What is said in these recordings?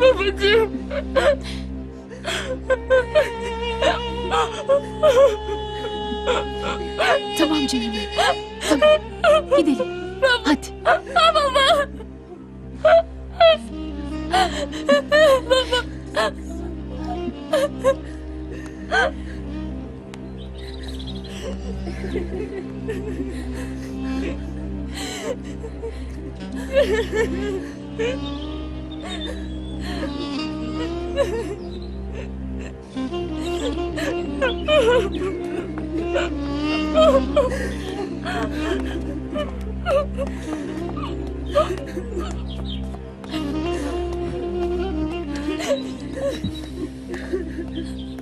Babacığım. Tamam Cemile. Tamam. Gidelim.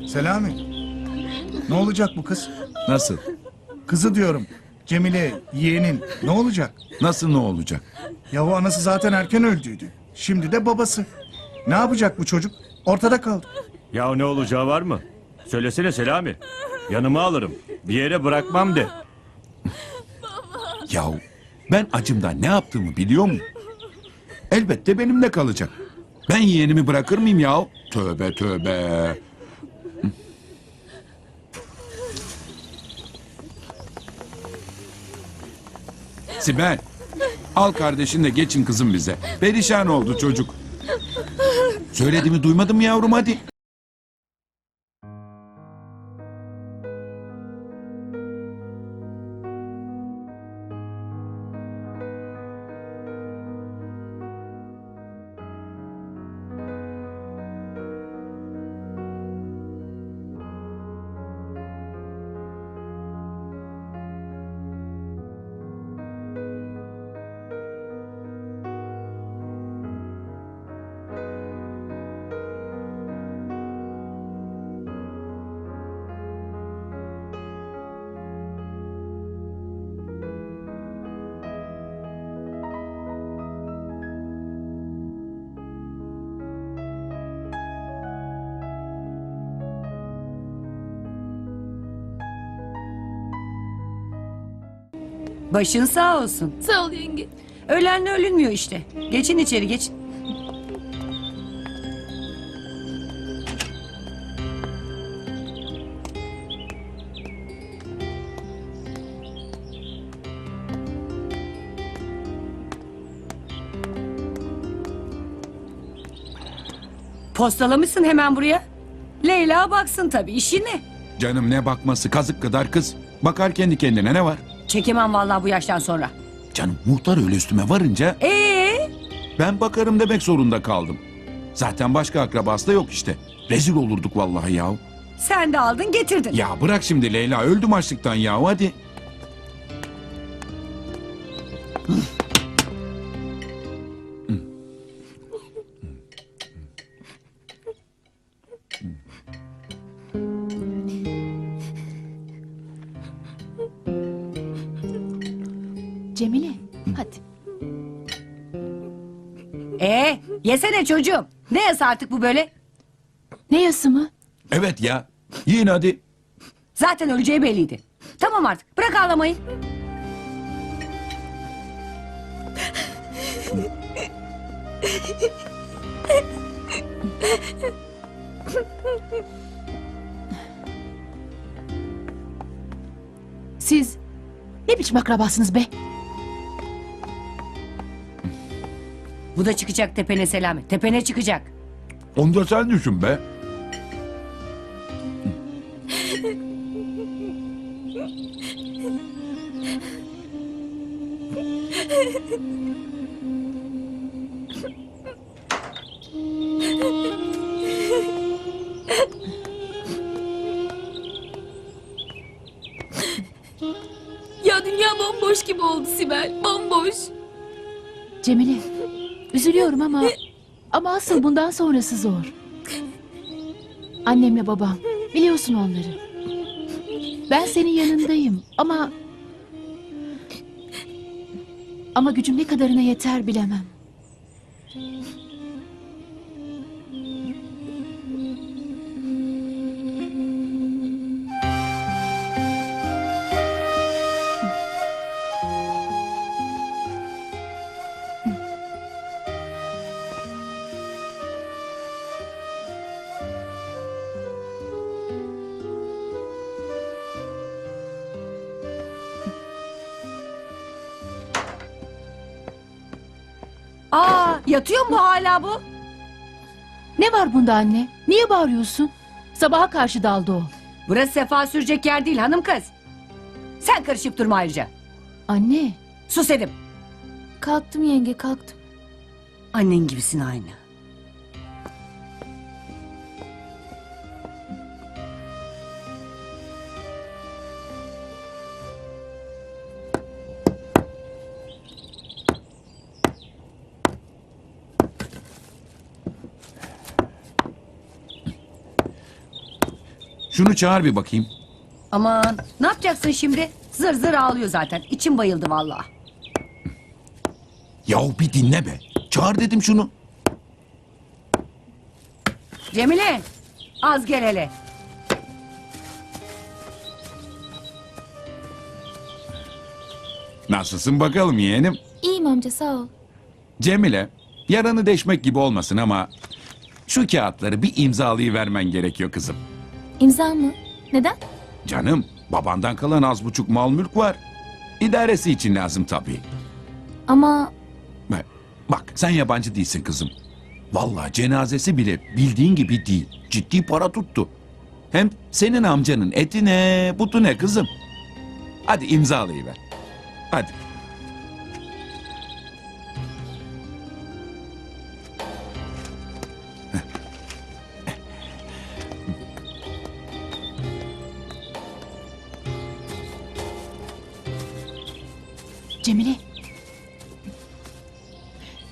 Selami. Ne olacak bu kız? Nasıl? Kızı diyorum. Cemile yeğenin. Ne olacak? Nasıl ne olacak? Yahu anası zaten erken öldüydü. Şimdi de babası. Ne yapacak bu çocuk? Ortada kaldı. Ya ne olacağı var mı? Söylesene Selami. Yanıma alırım. Bir yere bırakmam de. Yahu ben acımdan ne yaptığımı biliyor mu? Elbette benimle kalacak. Ben yeğenimi bırakır mıyım yahu? Tövbe tövbe. Sibel, al kardeşin de geçin kızım bize. Perişan oldu çocuk. Söylediğimi duymadın mı yavrum hadi. Başın sağ olsun. Sağ ol yenge. Ölenle ölünmüyor işte. Geçin içeri geçin. Postalamışsın hemen buraya. Leyla baksın tabii işi ne? Canım ne bakması kazık kadar kız. Bakar kendi kendine ne var? Çekemem vallahi bu yaştan sonra. Canım muhtar öyle üstüme varınca Ee, ben bakarım demek zorunda kaldım. Zaten başka akrabası da yok işte. Rezil olurduk vallahi ya. sen de aldın getirdin. Ya bırak şimdi Leyla öldüm açlıktan ya hadi. Cemile. Hadi. Ee, yesene çocuğum. Ne yasa artık bu böyle? Ne yası mı? Evet ya yiyin hadi. Zaten öleceği belliydi. Tamam artık bırak ağlamayı. Siz ne biçim akrabasınız be? Bu da çıkacak tepene Selami. Tepene çıkacak. Onu da sen düşün be. Ya dünya bomboş gibi oldu Sibel. Bomboş. Cemile. Üzülüyorum ama ama asıl bundan sonrası zor. Annemle babam. Biliyorsun onları. Ben senin yanındayım ama ama gücüm ne kadarına yeter bilemem. Yatıyor mu hala bu? Ne var bunda anne? Niye bağırıyorsun? Sabaha karşı daldı o. Burası sefa sürecek yer değil hanım kız. Sen karışıp durma ayrıca. Anne. Sus dedim. Kalktım yenge kalktım. Annen gibisin aynı. Şunu çağır bir bakayım. Aman ne yapacaksın şimdi? Zır zır ağlıyor zaten. İçim bayıldı vallahi. Yahu bir dinle be. Çağır dedim şunu. Cemile az gel hele. Nasılsın bakalım yeğenim? İyiyim amca sağ ol. Cemile, yaranı deşmek gibi olmasın ama... ...şu kağıtları bir imzalayıvermen gerekiyor kızım. İmza mı? Neden? Canım, babandan kalan az buçuk mal mülk var. İdaresi için lazım tabii. Ama Bak, Bak sen yabancı değilsin kızım. Vallahi cenazesi bile bildiğin gibi değil. Ciddi para tuttu. Hem senin amcanın eti ne, butu ne kızım. Hadi imzalayıver. Hadi. Cemile.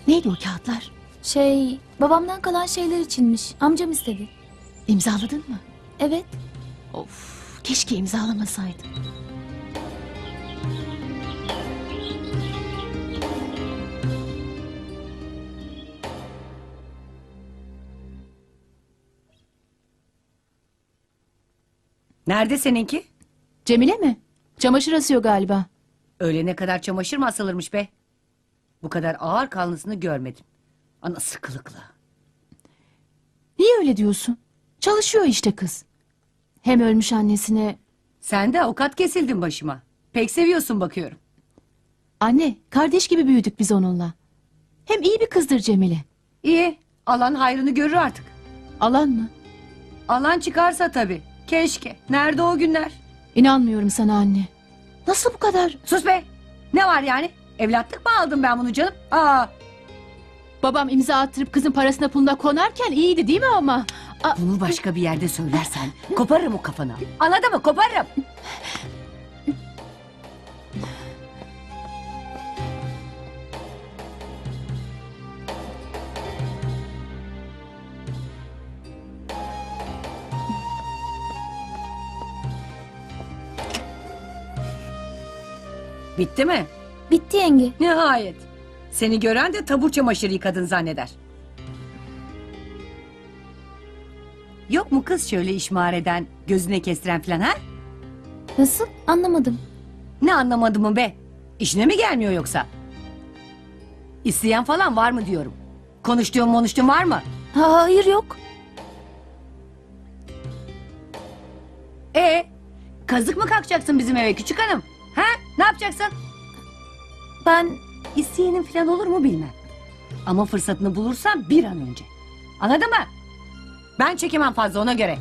Neydi o kağıtlar? şey babamdan kalan şeyler içinmiş. Amcam istedi. İmzaladın mı? Evet. Of, keşke imzalamasaydın. Nerede seninki? Cemile mi? Çamaşır asıyor galiba. Öğlene kadar çamaşır mı asılırmış be? Bu kadar ağır kanlısını görmedim. Ana sıkılıkla. Niye öyle diyorsun? Çalışıyor işte kız. Hem ölmüş annesine... Sen de avukat kesildin başıma. Pek seviyorsun bakıyorum. Anne, kardeş gibi büyüdük biz onunla. Hem iyi bir kızdır Cemile. İyi. Alan hayrını görür artık. Alan mı? Alan çıkarsa tabii. Keşke. Nerede o günler? İnanmıyorum sana anne. Nasıl bu kadar? Sus be. Ne var yani? Evlatlık mı aldım ben bunu canım? Aa, Babam imza attırıp kızın parasına puluna konarken iyiydi değil mi ama? Aa, bunu başka bir yerde söylersen koparırım o kafanı. Anladın mı? Koparırım. Bitti mi? Bitti yenge. Nihayet. Seni gören de tabur çamaşırı yıkadın zanneder. Yok mu kız şöyle işmar eden, gözüne kestiren filan ha? Nasıl? Anlamadım. Ne anlamadım be? İşine mi gelmiyor yoksa? İsteyen falan var mı diyorum. Konuştuğun konuştuğun var mı? Ha, hayır yok. E kazık mı kalkacaksın bizim eve küçük hanım? Ha? Ne yapacaksın? Ben İsteyenin falan olur mu bilmem. Ama fırsatını bulursan bir an önce. Anladın mı? Ben çekemem fazla ona göre.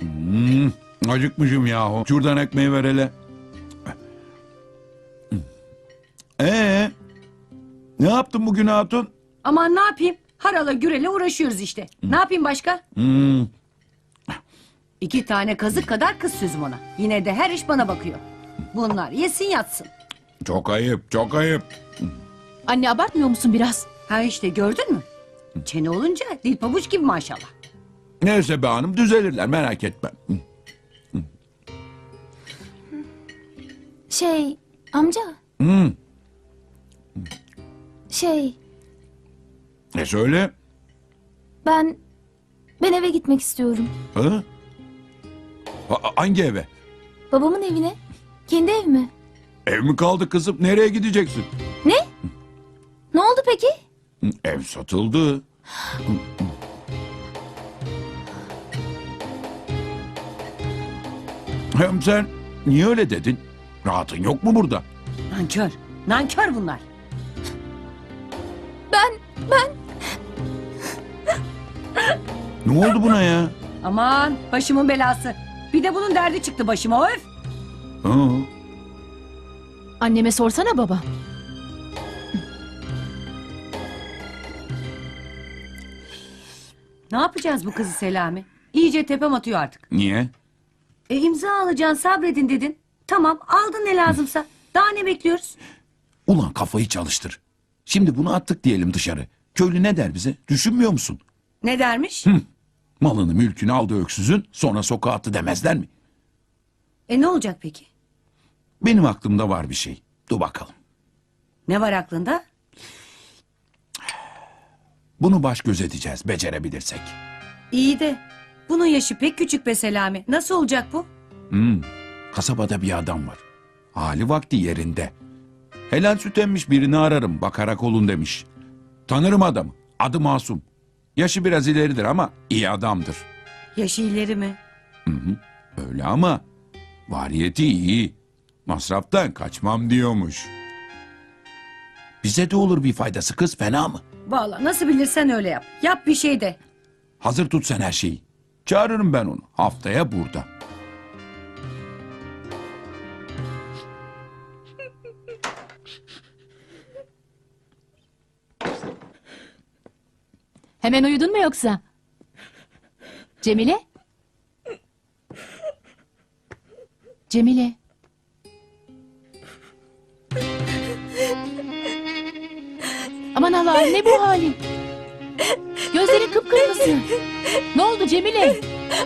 Hmm, acıkmışım yahu. Şuradan ekmeği ver hele. Ee, ne yaptın bugün hatun? Aman ne yapayım? Harala gürele uğraşıyoruz işte. Ne yapayım başka? Hmm, İki tane kazık kadar kız sözüm ona. Yine de her iş bana bakıyor. Bunlar yesin yatsın. çok ayıp, çok ayıp. Anne abartmıyor musun biraz? Ha işte gördün mü? Çene olunca dil pabuç gibi maşallah. Neyse be hanım düzelirler merak etme. şey amca Hmm, şey e söyle. ben ben eve gitmek istiyorum. Ha? Ha- hangi eve? Babamın evine. Kendi ev mi? Ev mi kaldı kızım? Nereye gideceksin? Ne oldu peki? Ev satıldı. Hem sen niye öyle dedin? Rahatın yok mu burada? Nankör. Nankör bunlar. Ben, ben Ne oldu buna ya? Aman başımın belası. Bir de bunun derdi çıktı başıma öf. Ha, Anneme sorsana baba. Ne yapacağız bu kızı Selami? İyice tepem atıyor artık. niye? E imza alacaksın sabredin dedin. Tamam aldın ne lazımsa. Daha ne bekliyoruz? Ulan kafayı çalıştır. Şimdi bunu attık diyelim dışarı. Köylü ne der bize? Düşünmüyor musun? Ne dermiş? Malını mülkünü aldı öksüzün sonra sokağa attı demezler mi? E ne olacak peki? Benim aklımda var bir şey. Dur bakalım. Ne var aklında? Bunu baş göz edeceğiz becerebilirsek. İyi de bunun yaşı pek küçük be Selami. Nasıl olacak bu? Hmm, kasabada bir adam var. Hali vakti yerinde. Helal süt emmiş birini ararım bakarak olun demiş. Tanırım adamı. Adı Masum. Yaşı biraz ileridir ama iyi adamdır. Yaşı ileri mi? Öyle ama variyeti iyi. Masraftan kaçmam diyormuş. Bize de olur bir faydası kız fena mı? Vallahi nasıl bilirsen öyle yap. Yap bir şey de. Hazır tut sen her şeyi. Çağırırım ben onu. Haftaya burada. Hemen uyudun mu yoksa? Cemile? Cemile. Aman Allah'ım ne bu halin? Gözlerin kıpkırmızı. Ne oldu Cemile?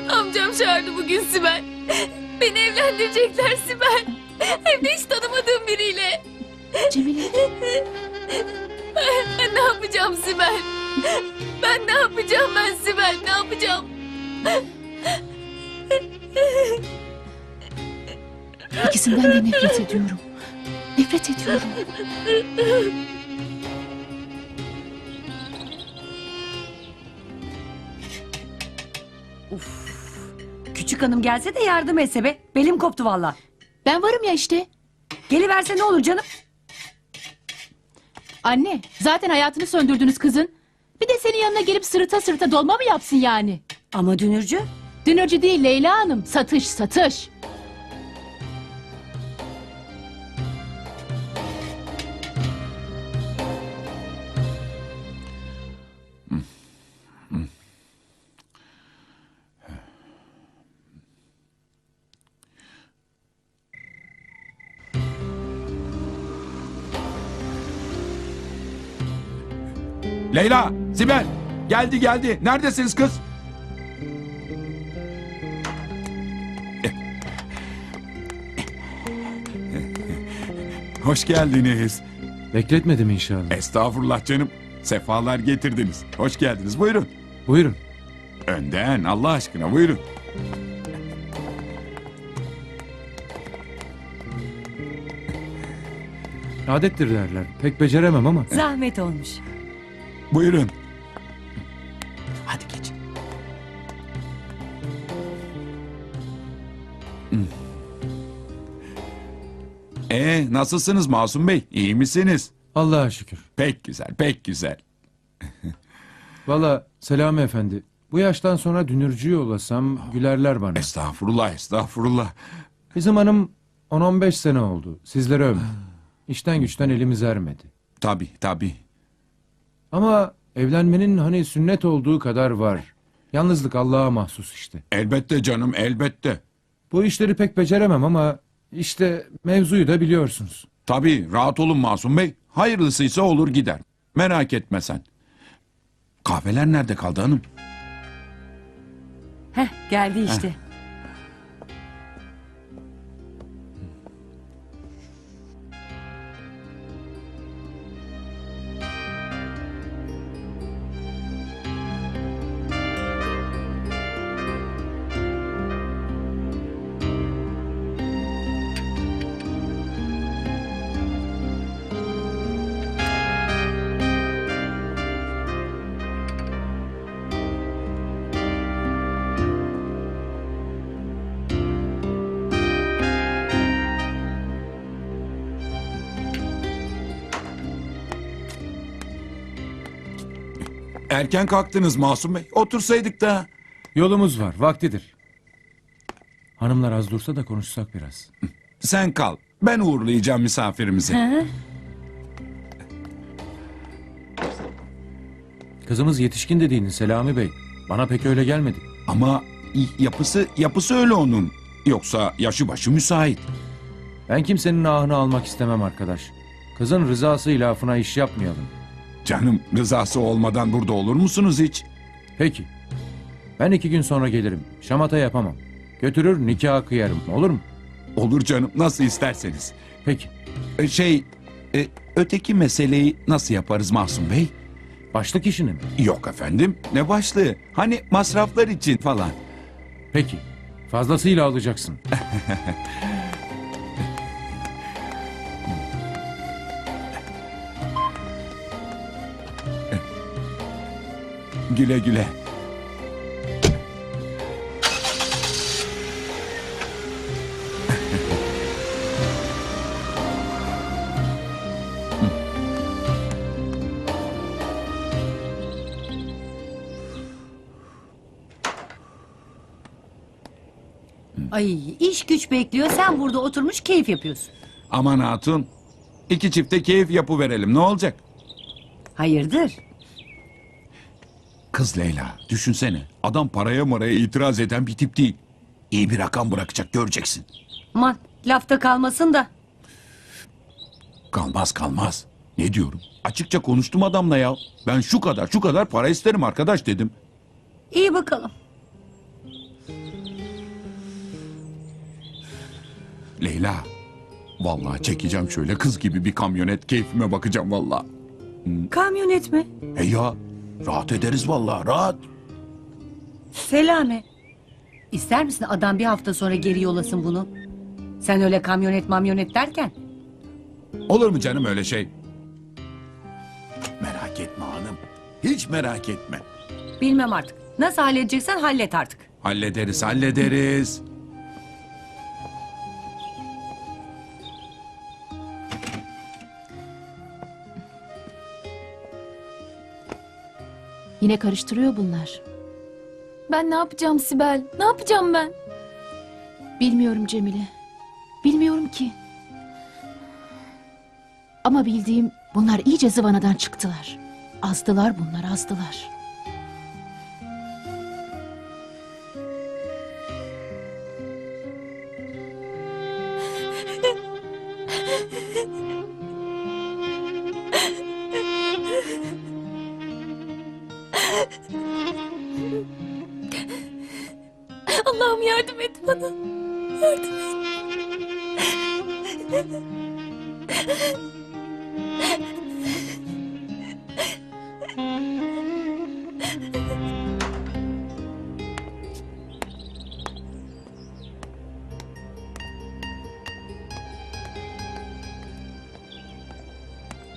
amcam çağırdı bugün Sibel. Beni evlendirecekler Sibel. Hem de hiç tanımadığım biriyle. Cemile. Ben ne yapacağım Sibel? Ben ne yapacağım ben Sibel? Ne yapacağım? İkisinden de nefret ediyorum. Nefret ediyorum. Hanım gelse de yardım etse be. Belim koptu valla. Ben varım ya işte. Geliverse ne olur canım? Anne zaten hayatını söndürdünüz kızın. Bir de senin yanına gelip sırıta sırıta dolma mı yapsın yani? Ama dünürcü. Dünürcü değil Leyla Hanım. Satış satış. Leyla, Sibel. Geldi geldi. Neredesiniz kız? Hoş geldiniz. Bekletmedim inşallah. Estağfurullah canım. Sefalar getirdiniz. Hoş geldiniz. Buyurun. Buyurun. Önden Allah aşkına buyurun. Adettir derler. Pek beceremem ama. Zahmet olmuş. Buyurun. Hadi geç. Ee, nasılsınız Masum Bey? İyi misiniz? Allah'a şükür. Pek güzel, pek güzel. Valla Selami Efendi. Bu yaştan sonra dünürcü yollasam gülerler bana. Estağfurullah, estağfurullah. Bizim hanım 10-15 sene oldu. Sizlere ömür. İşten güçten elimiz ermedi. Tabii, tabii. Ama evlenmenin hani sünnet olduğu kadar var. Yalnızlık Allah'a mahsus işte. Elbette canım, elbette. Bu işleri pek beceremem ama işte mevzuyu da biliyorsunuz. Tabii, rahat olun Masum Bey. Hayırlısıysa olur gider. Merak etme sen. Kahveler nerede kaldı hanım? Heh geldi işte. Erken kalktınız Masum Bey. Otursaydık da. Yolumuz var, vaktidir. Hanımlar az dursa da konuşsak biraz. Sen kal. Ben uğurlayacağım misafirimizi. Kızımız yetişkin dediğiniz Selami Bey. Bana pek öyle gelmedi. Ama yapısı yapısı öyle onun. Yoksa yaşı başı müsait. Ben kimsenin ahını almak istemem arkadaş. Kızın rızası ilafına iş yapmayalım. Canım rızası olmadan burada olur musunuz hiç? Peki. Ben iki gün sonra gelirim. Şamata yapamam. Götürür nikah kıyarım. Olur mu? Olur canım nasıl isterseniz. Peki. E, Şey e, öteki meseleyi nasıl yaparız Masum Bey? Başlık işini mi? Yok efendim ne başlığı? Hani masraflar için falan. Peki. Fazlasıyla alacaksın. Güle güle. Ay iş güç bekliyor sen burada oturmuş keyif yapıyorsun. Aman hatun. iki çifte keyif yapı verelim ne olacak? Hayırdır? Kız Leyla düşünsene. Adam paraya maraya itiraz eden bir tip değil. İyi bir rakam bırakacak göreceksin. Aman lafta kalmasın da. Kalmaz kalmaz. Ne diyorum? Açıkça konuştum adamla ya. Ben şu kadar şu kadar para isterim arkadaş dedim. İyi bakalım. Leyla. Vallahi çekeceğim şöyle kız gibi bir kamyonet keyfime bakacağım vallahi. Kamyonet mi? He ya rahat ederiz vallahi rahat. Selame. İster misin adam bir hafta sonra geri yolasın bunu? Sen öyle kamyonet mamyonet derken. Olur mu canım öyle şey? Merak etme hanım. Hiç merak etme. Bilmem artık. Nasıl halledeceksen hallet artık. Hallederiz hallederiz. Yine karıştırıyor bunlar. Ben ne yapacağım Sibel? Ne yapacağım ben? Bilmiyorum Cemile. Bilmiyorum ki. Ama bildiğim bunlar iyice zıvanadan çıktılar. Azdılar bunlar azdılar.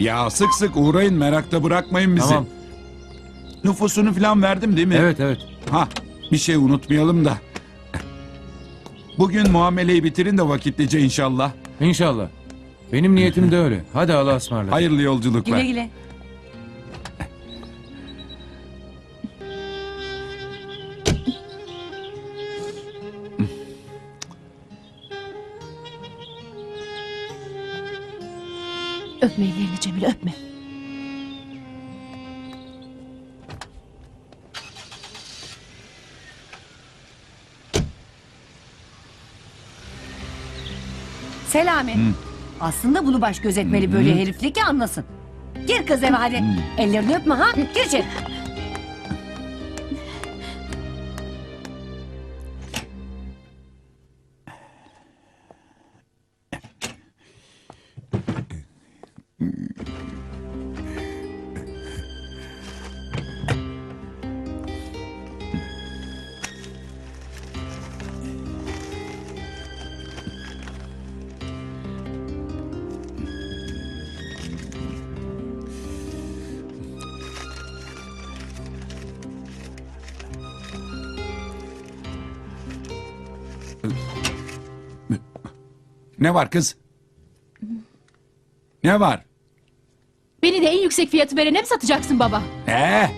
Ya sık sık uğrayın merakta bırakmayın bizi. Tamam. Nüfusunu falan verdim değil mi? Evet evet. Ha bir şey unutmayalım da. Bugün muameleyi bitirin de vakitlice inşallah. İnşallah. Benim niyetim de öyle. Hadi Allah'a ısmarladık. Hayırlı yolculuklar. Güle güle. Öpme Selame. Aslında bunu baş gözetmeli böyle heriflik ki anlasın. Gir kız eve hadi. Ellerini öpme ha. Gir içeri. Ne var kız? Ne var? Beni de en yüksek fiyatı verene mi satacaksın baba? Ee?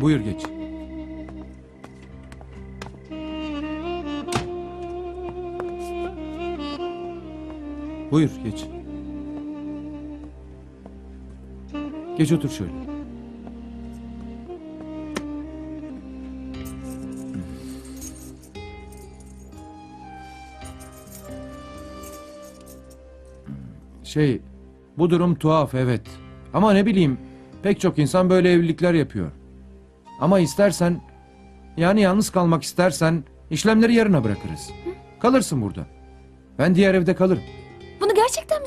Buyur geç. Buyur geç. Geç otur şöyle. Şey, bu durum tuhaf evet. Ama ne bileyim, pek çok insan böyle evlilikler yapıyor. Ama istersen, yani yalnız kalmak istersen, işlemleri yarına bırakırız. Kalırsın burada. Ben diğer evde kalırım.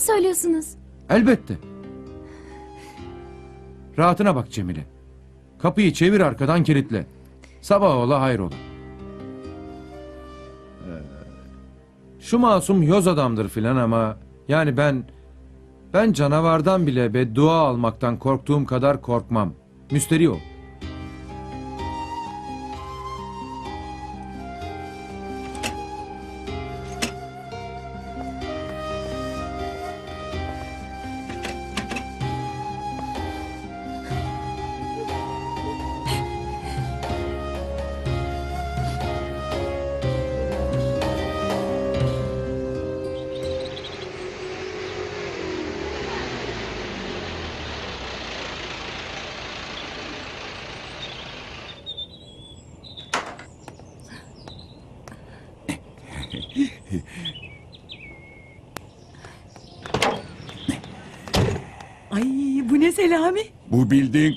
Söylüyorsunuz? Elbette. Rahatına bak Cemile. Kapıyı çevir arkadan kilitle. Sabah ola hayrola. Ee, Şu masum yoz adamdır filan ama yani ben ben canavardan bile beddua almaktan korktuğum kadar korkmam. Müsteri ol.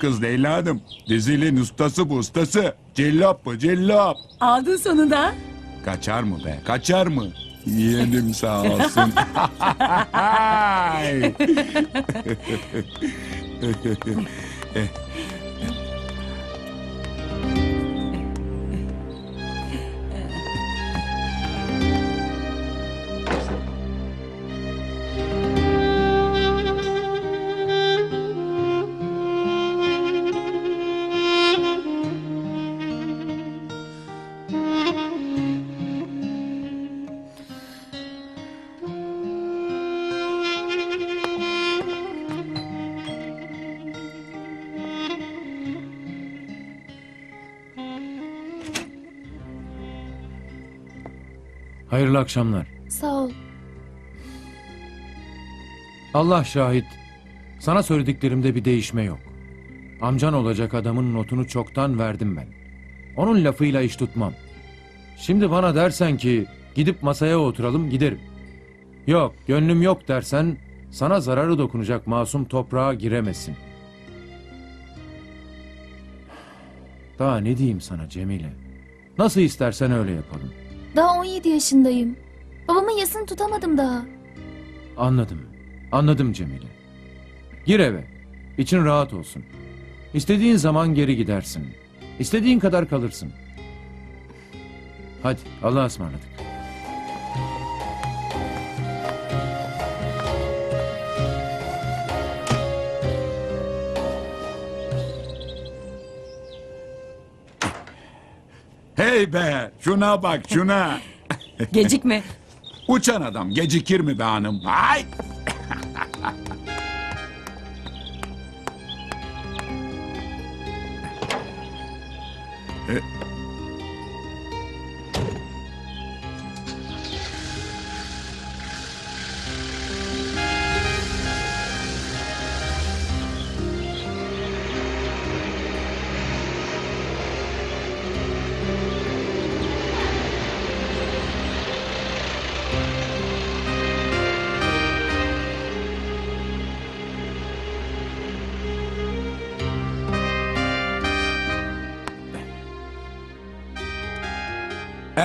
Kız Leyla Hanım. Dizilin ustası bu ustası. Cellap bu cellap. Aldın sonunda. Kaçar mı be kaçar mı? Yeğenim sağ olsun. Hayırlı akşamlar. Sağ ol. Allah şahit. Sana söylediklerimde bir değişme yok. Amcan olacak adamın notunu çoktan verdim ben. Onun lafıyla iş tutmam. Şimdi bana dersen ki gidip masaya oturalım giderim. Yok gönlüm yok dersen sana zararı dokunacak masum toprağa giremesin. Daha ne diyeyim sana Cemile? Nasıl istersen öyle yapalım. Daha 17 yaşındayım. Babamın yasını tutamadım daha. Anladım. Anladım Cemile. Gir eve. İçin rahat olsun. İstediğin zaman geri gidersin. İstediğin kadar kalırsın. Hadi Allah'a ısmarladık. Hey be şuna bak şuna. Gecikme. Uçan adam gecikir mi be hanım? Ay!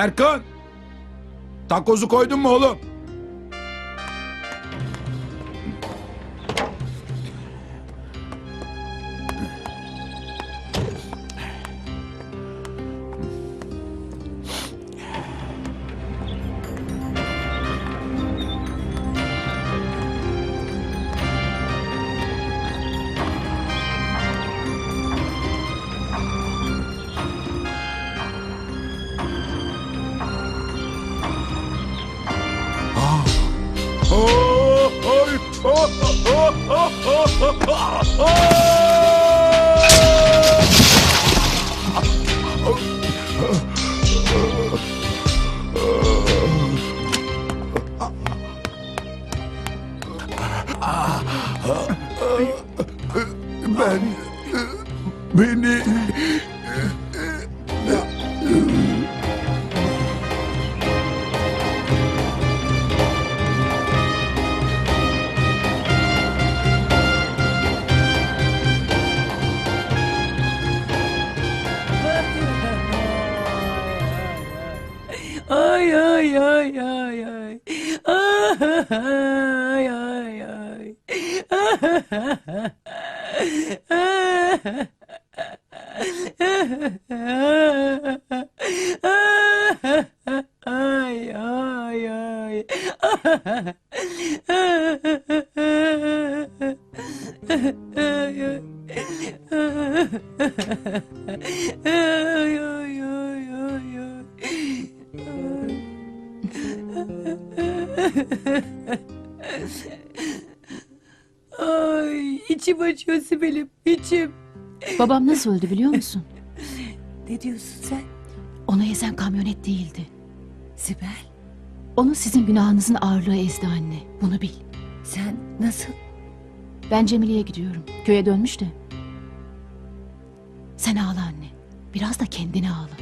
Erkan! Takozu koydun mu oğlum? Oh, içim acıyor Sibel'im içim. Babam nasıl öldü biliyor musun? Ne diyorsun sen Onu ezen kamyonet değildi. Sibel? Onu sizin günahınızın ağırlığı ezdi anne. Bunu bil. Sen nasıl? Ben Cemile'ye gidiyorum. Köye dönmüş de. Sen ağla anne. Biraz da kendine ağla.